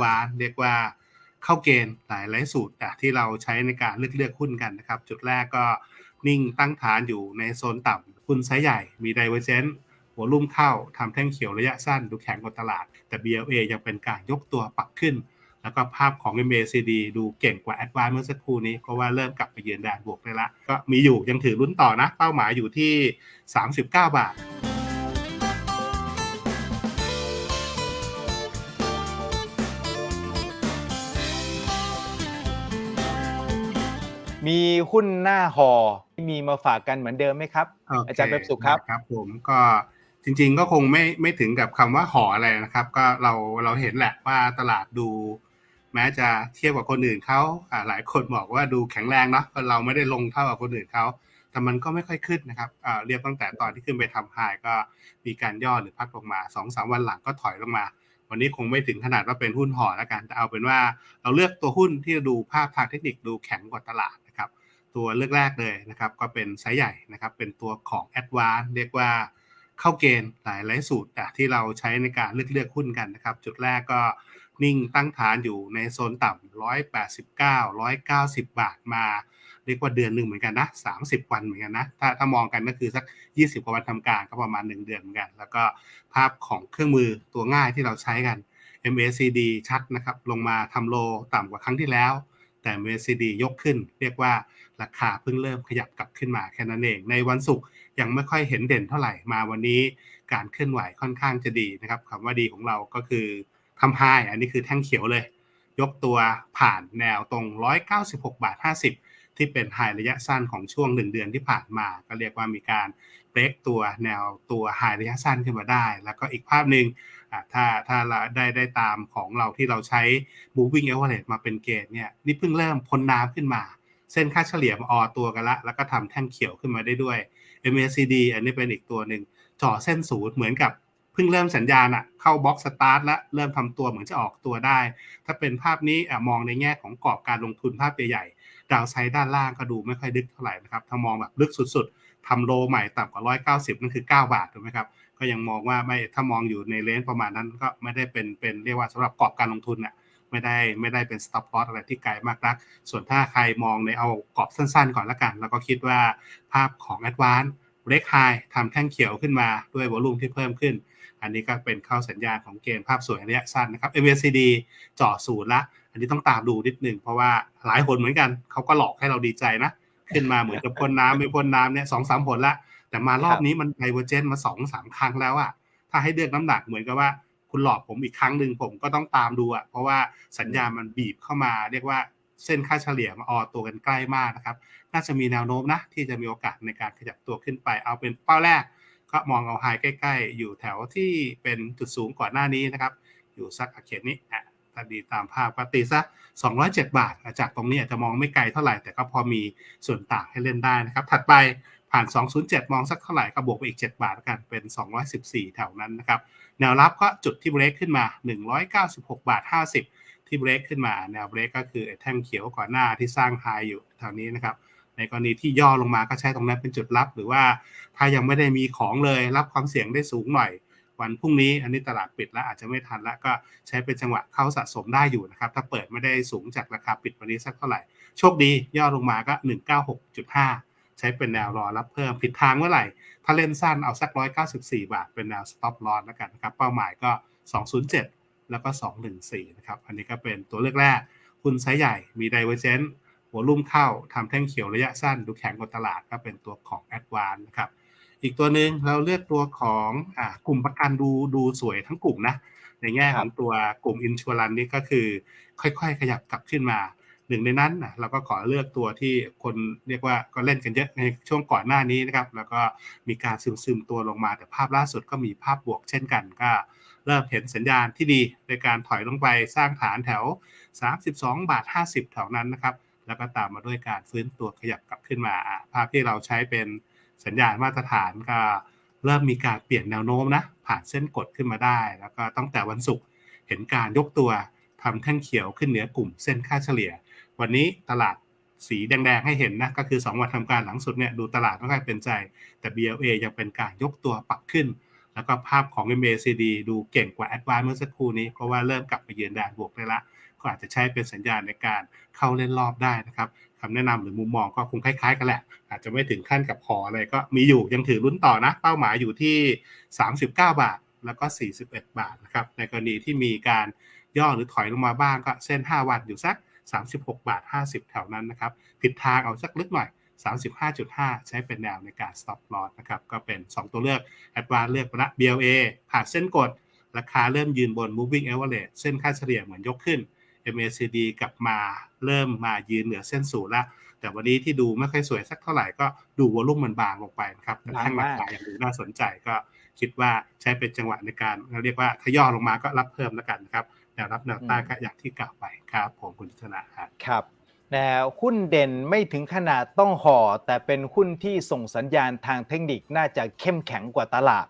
วานเรียกว่าเข้าเกณฑ์หลายหลายสูตรอ่ที่เราใช้ในการเลือกเลือกหุ้นกันนะครับ จุดแรกก็นิ่งตั้งฐานอยู่ในโซนต่ำหุ้นไซส์ใหญ่มี divergence หัวลุ่มเข้าทำแท่งเขียวระยะสั้นดูแข็งกว่าตลาด แต่ BLA ยังเป็นการยกตัวปรับขึ้น แล้วก็ภาพของ MACD ดูเก่งกว่า Advance เมื่อสักครู่นี้ เพราะว่าเริ่มกลับไปยืนแดนบวกได้ละ ก็มีอยู่ยังถือลุ้นต่อนะ เป้าหมายอยู่ที่ 39 บาท มีหุ้นหน้าหอที่มีมาฝากกันเหมือนเดิมไหมครับโเคอาจารย์เว็บสุขครับครับผมก็จริงๆก็คงไม่ไม่ถึงกับคำว่าหออะไรนะครับ ก็เราเราเห็นแหละว่าตลาดดู แม้จะเทียบกับคนอื่นเขาอ่าหลายคนบอกว่าดูแข็งแรงเนาะเราไม่ได้ลงเท่ากับคนอื่นเขาแต่มันก็ไม่ค่อยขึ้นนะครับอ่าเรียกตั้งแต่ตอนที่ขึ้นไปทำไฮก็มีการย่อหรือพักลงมา2อสวันหลังก็ถอยลงมา วันนี้คงไม่ถึงขนาดว่าเป็นหุ้นห่อแล้วกันแต่เอาเป็นว่าเราเลือกตัวหุ้นที่ดูภาพทางเทคนิคดูแข็งกว่าตลาดนะครับ ตัวเลือกแรกเลยนะครับ ก็เป็นไซส์ใหญ่นะครับ เป็นตัวของ a d v a n c e เรียกว่าเข้าเกณฑ์หลายหลายสูตรอ่ที่เราใช้ในการเลือกเลือกหุ้นกันนะครับ จุดแรกก็นิ่งตั้งฐานอยู่ในโซนต่ำ189 190 บาทมา เรียกว่าเดือนหนึ่งเหมือนกันนะ 30 วันเหมือนกันนะ ถ้าถ้ามองกันก็คือสัก 20 กว่าวันทำการก็ประมาณ 1 เดือนเหมือนกัน แล้วก็ภาพของเครื่องมือตัวง่ายที่เราใช้กัน MACD ชัดนะครับ ลงมาทำโลต่ำกว่าครั้งที่แล้ว แต่ MACD ยกขึ้น เรียกว่าราคาเพิ่งเริ่มขยับกลับขึ้นมาแค่นั้นเอง ในวันศุกร์ยังไม่ค่อยเห็นเด่นเท่าไหร่มาวันนี้การเคลื่อนไหวค่อนข้างจะดีนะครับคำว่าดีของเราก็คือทำไฮอันนี้คือแท่งเขียวเลย ยกตัวผ่านแนวตรง 196 บาท 50 ที่เป็นไฮระยะสั้นของช่วง 1 เดือนที่ผ่านมา ก็เรียกว่ามีการเบรกตัวแนวตัวไฮระยะสั้นขึ้นมาได้ แล้วก็อีกภาพหนึ่ง ถ้าถ้าได้ได้ตามของเราที่เราใช้ moving average มาเป็นเกณฑ์เนี่ยนี่เพิ่งเริ่มพ้นน้ำขึ้นมา เส้นค่าเฉลี่ยมาออตัวกันละ แล้วก็ทำแท่งเขียวขึ้นมาได้ด้วย MACD อันนี้เป็นอีกตัวหนึ่งจ่อเส้นศูนย์เหมือนกับเพิ่งเริ่มสัญญาณอะเข้าบล็อกสตาร์ทแล้วเริ่มทำตัวเหมือนจะออกตัวได้ ถ้าเป็นภาพนี้มองในแง่ของกรอบการลงทุนภาพใหญ่ๆดาวไซด์ด้านล่างก็ดูไม่ค่อยลึกเท่าไหร่นะครับถ้ามองแบบลึกสุดๆทำโลใหม่ต่ำกว่า 190 นั่นคือ 9 บาทถูกไหมครับ ก็ยังมองว่าไม่ถ้ามองอยู่ในเลนประมาณนั้นก็ไม่ได้เป็นเป็นเรียกว่าสำหรับกรอบการลงทุนน่ะไม่ได้ไม่ได้เป็น stop loss อะไรที่ไกลมากนัก ส่วนถ้าใครมองในเอากรอบสั้นๆ ก่อนละกัน แล้วก็คิดว่าภาพของ Advance break high ทำแท่งเขียวขึ้นมาด้วยวอลุ่มที่เพิ่มขึ้น อันนี้ก็เป็นเข้าสัญญาณของเกณฑ์ภาพสวยระยะสั้นนะครับ MACD จ่อศูนย์ละ อันนี้ต้องตามดูนิดนึงเพราะว่าหลายคนเหมือนกันเขาก็หลอกให้เราดีใจนะ ขึ้นมาเหมือนกับพ่นน้ำไม่พ่นน้ำเนี่ยสองสามผลละ แต่มารอบนี้มันไดเวอร์เจนมาสองสามครั้งแล้วอะถ้าให้เลือกน้ำหนักเหมือนกับว่า คุณหลอกผมอีกครั้งหนึ่งผมก็ต้องตามดูอะเพราะว่าสัญญาณมันบีบเข้ามาเรียกว่าเส้นค่าเฉลี่ยมาออตัวกันใกล้มากนะครับ น่าจะมีแนวโน้มนะ ที่จะมีโอกาสในการขยับตัวขึ้นไป เอาเป็นเป้าแรก ก็มองเอาไฮใกล้ ๆ อยู่แถวที่เป็นจุดสูงก่อนหน้านี้นะครับ อยู่สักอาเขตนี้อะ ถ้าดีตามภาพก็ตีซะ 207 บาท จากตรงนี้อาจจะมองไม่ไกลเท่าไหร่ แต่ก็พอมีส่วนต่างให้เล่นได้นะครับ ถัดไปผ่าน 207 มองสักเท่าไหร่ก็บวกไปอีก 7 บาทแล้วกันเป็น 214 แถวนั้นนะครับ แนวรับก็จุดที่เบรกขึ้นมา 196 บาท 50 ที่เบรกขึ้นมาแนวเบรกก็คือแท่งเขียวก่อนหน้าที่สร้างไฮอยู่แถวนี้นะครับในกรณีที่ย่อลงมาก็ใช้ตรงนั้นเป็นจุดรับ หรือว่าถ้ายังไม่ได้มีของเลยรับความเสี่ยงได้สูงหน่อย วันพรุ่งนี้อันนี้ตลาดปิดแล้วอาจจะไม่ทันแล้วก็ใช้เป็นจังหวะเข้าสะสมได้อยู่นะครับ ถ้าเปิดไม่ได้สูงจากราคาปิดวันนี้สักเท่าไหร่ โชคดีย่อลงมาก็ 196.5 ใช้เป็นแนวรอรับเพิ่มผิดทางเมื่อไหร่ ถ้าเล่นสั้นเอาสัก 194 บาท เป็นแนว stop loss แล้วกันนะครับเป้าหมายก็ 207 แล้วก็ 214 นะครับอันนี้ก็เป็นตัวเลือกแรกหุ้นไซส์ใหญ่มี divergence หัวลุ่มเข้าทำแท่งเขียวระยะสั้นดูแข็งกว่าตลาดก็เป็นตัวของ a d v a n c e นะครับ อีกตัวหนึ่งเราเลือกตัวของอกลุ่มประกันดูดูสวยทั้งกลุ่มนะในแง่ของตัวกลุ่มอินชัวรันนี่ก็คือ ค่อยๆ ขยับกลับขึ้นมาหนึ่งในนั้นนะเราก็ขอเลือกตัวที่คนเรียกว่าก็เล่นกันเยอะในช่วงก่อนหน้านี้นะครับ แล้วก็มีการซึมซึมๆตัวลงมา แต่ภาพล่าสุดก็มีภาพบวกเช่นกันก็เริ่มเห็นสัญญาณที่ดีในการถอยลงไปสร้างฐานแถว 32 บาท 50 แถวนั้นนะครับ แล้วก็ตามมาด้วยการฟื้นตัวขยับกลับขึ้นมาอะภาพที่เราใช้เป็น สัญญาณมาตรฐานก็เริ่มมีการเปลี่ยนแนวโน้มนะ ผ่านเส้นกดขึ้นมาได้ แล้วก็ตั้งแต่วันศุกร์เห็นการยกตัวทำแท่งเขียวขึ้นเหนือกลุ่มเส้นค่าเฉลี่ย วันนี้ตลาดสีแดงๆให้เห็นนะ ก็คือ 2 วันทำการหลังสุดเนี่ยดูตลาดไม่ค่อยเป็นใจ แต่ BLA ยังเป็นการยกตัวปรับขึ้น แล้วก็ภาพของ MACD ดูเก่งกว่า Advance เมื่อสักครู่นี้ เพราะว่าเริ่มกลับมายืนแดนบวกได้ละ ก็อาจจะใช้เป็นสัญญาณในการเข้าเล่นรอบได้นะครับคำแนะนำหรือมุมมองก็คงคล้ายๆกันแหละ อาจจะไม่ถึงขั้นกับขออะไรก็มีอยู่ยังถือลุ้นต่อนะ เป้าหมายอยู่ที่ 39 บาทแล้วก็ 41 บาทนะครับในกรณีที่มีการย่อหรือถอยลงมาบ้างก็เส้น 5 วันอยู่สัก 36 บาท 50 แถวนั้นนะครับผิดทางเอาสักลึกหน่อย 35.5 ใช้เป็นแนวในการ stop loss นะครับก็เป็น 2 ตัวเลือก a d v a n c e เลือกละ BLA ผ่านเส้นกด ราคาเริ่มยืนบน moving average เส้นค่าเฉลี่ยเหมือนยกขึ้น MACD กลับมาเริ่มมายืนเหนือเส้นศูนย์แล้วแต่วันนี้ที่ดูไม่ค่อยสวยสักเท่าไหร่ก็ดูวอลุ่มมันบางลงไปนะครับแต่แท่งราคายังดูน่าสนใจก็คิดว่าใช้เป็นจังหวะในการเราเรียกว่าถ้าย่อลงมาก็รับเพิ่มแล้วกันนะครับแนวรับแนวต้านก็อย่างที่กล่าวไปครับผมคุณชนะครับครับแนวหุ้นเด่นไม่ถึงขนาดต้องห่อ แต่เป็นหุ้นที่ส่งสัญญาณทางเทคนิคน่าจะเข้มแข็งกว่าตลาด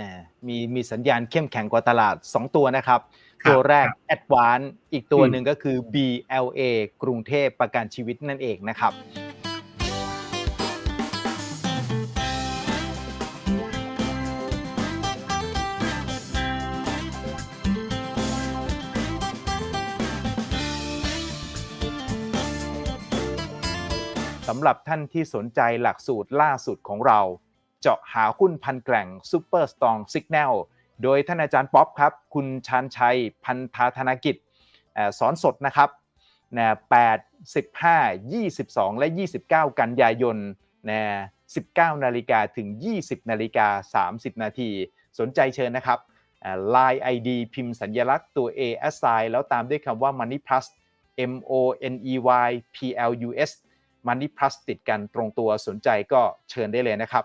นะมีมีสัญญาณเข้มแข็งกว่าตลาด 2 ตัวนะครับครับ ตัวแรกครับ a d v a n c e อีกตัวอืมหนึ่งก็คือ BLA กรุงเทพประกันชีวิตนั่นเองนะครับสำหรับท่านที่สนใจหลักสูตรล่าสุดของเรา เจาะหาหุ้นพันแกร่ง Super Strong Signal โดยท่านอาจารย์ป๊อปครับ คุณชานชัยพันธาธนกิจสอนสดนะครับนะ8 15 22 และ 29 กันยายนนะ19 นาฬิกาถึง 20 นาฬิกา 30 นาที สนใจเชิญนะครับ Line ID พิมพ์สัญลักษณ์ตัว A S I แล้วตามด้วยคำว่า Money Plus M O N E Y P L U S Money Plus ติดกันตรงตัวสนใจก็เชิญได้เลยนะครับ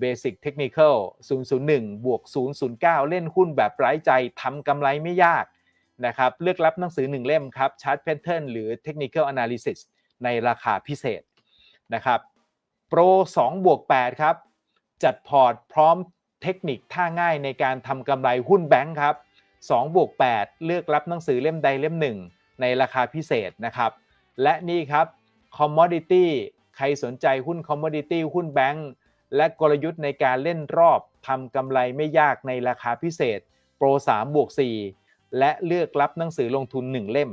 เบสิกเทคนิคอล001 บวก 009 เล่นหุ้นแบบไร้ใจทำกำไรไม่ยากนะครับเลือกรับหนังสือ 1 เล่มครับ Chart Pattern หรือ Technical Analysis ในราคาพิเศษนะครับโปร2บวก8ครับ จัดพอร์ตพร้อมเทคนิคท่าง่ายในการทำกำไรหุ้นแบงค์ครับ2บวก8เลือกรับหนังสือเล่มใดเล่มหนึ่งในราคาพิเศษนะครับและนี่ครับ Commodity ใครสนใจหุ้น Commodity หุ้นแบงค์ และกลยุทธ์ในการเล่นรอบทำกำไรไม่ยากในราคาพิเศษ โปร 3 บวก 4 และเลือกรับหนังสือลงทุน 1 เล่ม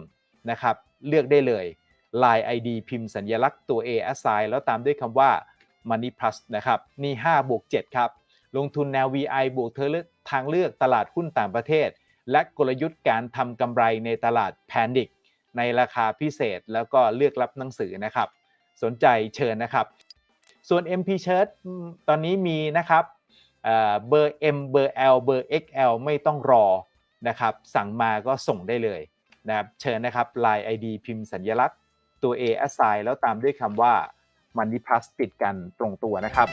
นะครับ เลือกได้เลย Line ID พิมพ์สัญลักษณ์ตัว A assign แล้วตามด้วยคำว่า Money Plus นะครับ นี่ 5 บวก 7 ครับ ลงทุนแนว VI บวกเธอเลือกทางเลือกตลาดหุ้นต่างประเทศ และกลยุทธ์การทำกำไรในตลาดแพนิคในราคาพิเศษแล้วก็เลือกรับหนังสือนะครับ สนใจเชิญนะครับ ส่วน MP Shirt ตอนนี้มีนะครับเอ่อเบอร์ M เบอร์ L เบอร์ XL ไม่ต้องรอนะครับสั่งมาก็ส่งได้เลยนะครับเชิญนะครับ Line ID พิมพ์สัญลักษณ์ตัว A assign แล้วตามด้วยคำว่า Money Plus ติดกันตรงตัวนะครับ